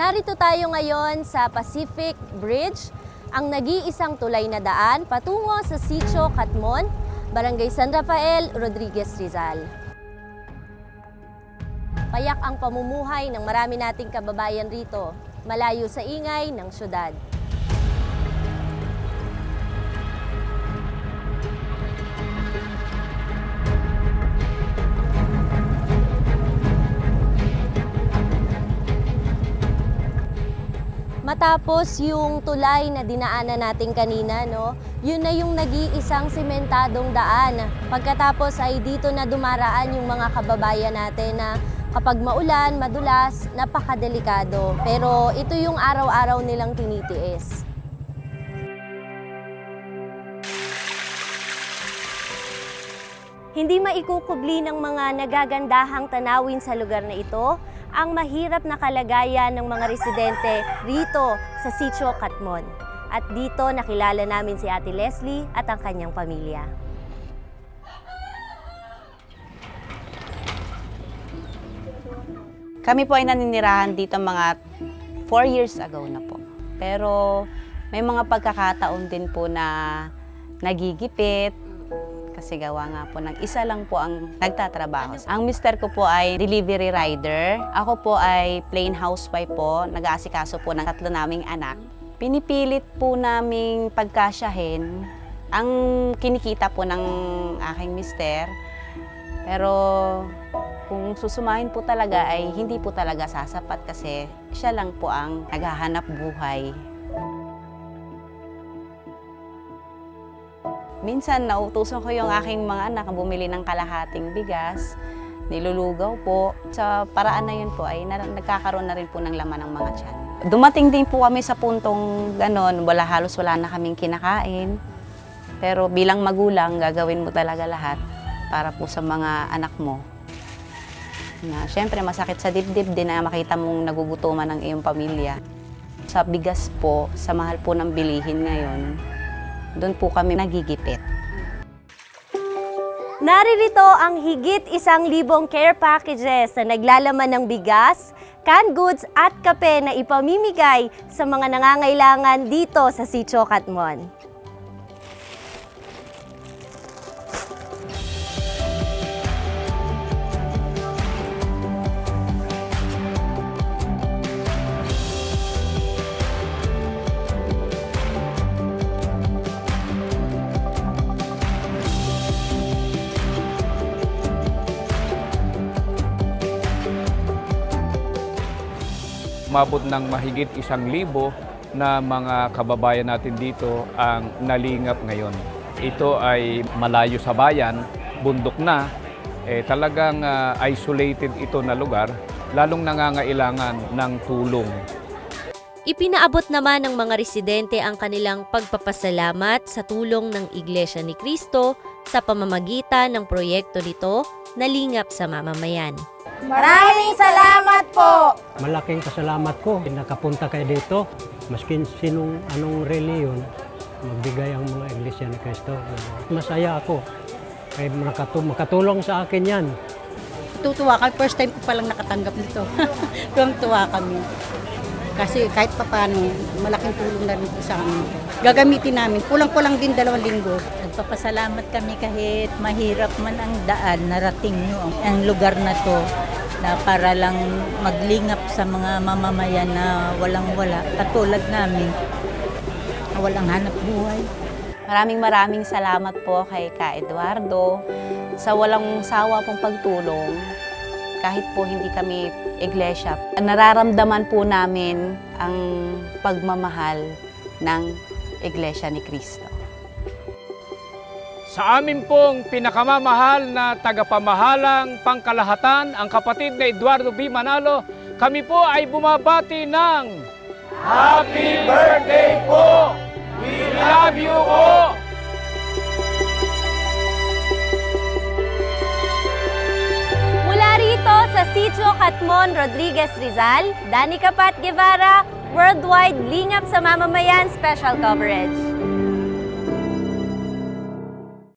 Narito tayo ngayon sa Pacific Bridge, ang nag-iisang tulay na daan patungo sa Sitio Catmon, Barangay San Rafael, Rodriguez Rizal. Payak ang pamumuhay ng marami nating kababayan rito, malayo sa ingay ng syudad. Matapos yung tulay na dinaanan natin kanina, no, yun na yung nag-iisang sementadong daan. Pagkatapos ay dito na dumaraan yung mga kababayan natin na kapag maulan, madulas, napakadelikado. Pero ito yung araw-araw nilang tinitiis. Hindi maikukubli ng mga nagagandahang tanawin sa lugar na ito ang mahirap na kalagayan ng mga residente rito sa Sitio Catmon. At dito nakilala namin si Ate Leslie at ang kanyang pamilya. Kami po ay naninirahan dito mga 4 years ago na po. Pero may mga pagkakataon din po na nagigipit kasi gawa nga po ng isa lang po ang nagtatrabaho. Ang mister ko po ay delivery rider. Ako po ay plain housewife po. Nag-aasikaso po ng tatlo naming anak. Pinipilit po naming pagkasyahin ang kinikita po ng aking mister. Pero kung susumahin po talaga ay hindi po talaga sasapat kasi siya lang po ang naghahanap buhay. Minsan nautusan ko yung aking mga anak na bumili ng kalahating bigas, nilulugaw po. Sa paraan na yun po ay na, nagkakaroon na rin po ng laman ng mga tiyan. Dumating din po kami sa puntong ganon, wala halos wala na kaming kinakain. Pero bilang magulang, gagawin mo talaga lahat para po sa mga anak mo. Na, Siyempre, masakit sa dibdib din na makita mong nagugutuman ng iyong pamilya. Sa bigas po, sa mahal po ng bilihin ngayon, doon po kami nagigipit. Naririto ang higit isang libong care packages na naglalaman ng bigas, canned goods at kape na ipamimigay sa mga nangangailangan dito sa Sitio Catmon. Mabot ng mahigit isang libo na mga kababayan natin dito ang nalingap ngayon. Ito ay malayo sa bayan, bundok na, eh, talagang ah, isolated ito na lugar, lalong nangangailangan ng tulong. Ipinaabot naman ng mga residente ang kanilang pagpapasalamat sa tulong ng Iglesia ni Cristo sa pamamagitan ng proyekto nito na lingap sa mamamayan. Maraming salamat po! Malaking kasalamat ko nakapunta kayo dito. Maskin sinong anong reliyon, magbigay ang mga iglesia ni Cristo. Masaya ako. Kaya makatu- makatulong sa akin yan. Tutuwa kami. First time ko palang nakatanggap nito. Tuwang-tuwa kami. Kasi kahit pa paano, malaking tulong na rin po sa amin. Gagamitin namin. Kulang-kulang din dalawang linggo. Nagpapasalamat kami kahit mahirap man ang daan, narating nyo ang, ang lugar na to na para lang maglingap sa mga mamamayan na walang-wala, katulad namin, na walang hanap buhay. Maraming maraming salamat po kay Ka Eduardo sa walang sawa pong pagtulong. Kahit po hindi kami iglesia, nararamdaman po namin ang pagmamahal ng Iglesia ni Cristo. Sa amin pong pinakamamahal na tagapamahalang pangkalahatan, ang kapatid na Eduardo B. Manalo, kami po ay bumabati ng Happy Birthday po! We love you po! Mula rito sa Sitio Catmon, Rodriguez Rizal, Dani Kapat Guevara, Worldwide Lingap sa Mamamayan Special Coverage.